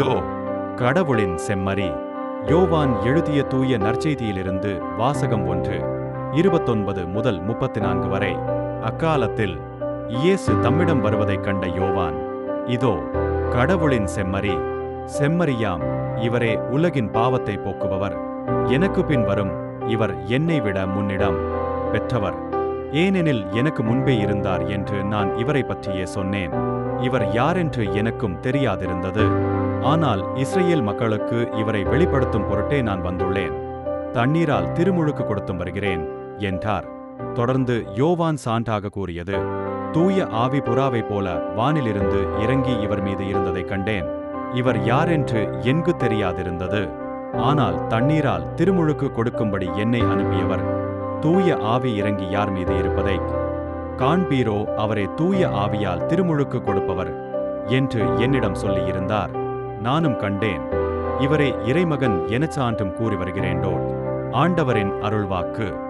இதோ கடவுளின் செம்மறி. யோவான் எழுதிய தூய நற்செய்தியிலிருந்து வாசகம் ஒன்று இருபத்தொன்பது முதல் முப்பத்தி நான்கு வரை. அக்காலத்தில் இயேசு தம்மிடம் வருவதைக் கண்ட யோவான் இதோ கடவுளின் செம்மறி செம்மறியாம் இவரே உலகின் பாவத்தை போக்குபவர். எனக்கு பின் வரும் இவர் என்னை விட முன்னிடம் பெற்றவர். ஏனெனில் எனக்கு முன்பே இருந்தார் என்று நான் இவரை பற்றியே சொன்னேன். இவர் யாரென்று எனக்கும் தெரியாதிருந்தது. ஆனால் இஸ்ரேல் மக்களுக்கு இவரை வெளிப்படுத்தும் பொருட்டே நான் வந்துள்ளேன். தண்ணீரால் திருமுழுக்கு கொடுத்தும் வருகிறேன் என்றார். தொடர்ந்து யோவான் சான்றாக கூறியது தூய ஆவி புறாவைப் போல வானிலிருந்து இறங்கி இவர் மீது இருந்ததைக் கண்டேன். இவர் யாரென்று எங்கு தெரியாதிருந்தது. ஆனால் தண்ணீரால் திருமுழுக்கு கொடுக்கும்படி என்னை அனுப்பியவர் தூய ஆவி இறங்கி யார் மீது இருப்பதை காண்பீரோ அவரே தூய ஆவியால் திருமுழுக்கு கொடுப்பவர் என்று என்னிடம் சொல்லியிருந்தார். நானும் கண்டேன். இவரே இறைமகன் எனச் சான்றும் கூறி வருகிறேண்டோ ஆண்டவரின் அருள்வாக்கு.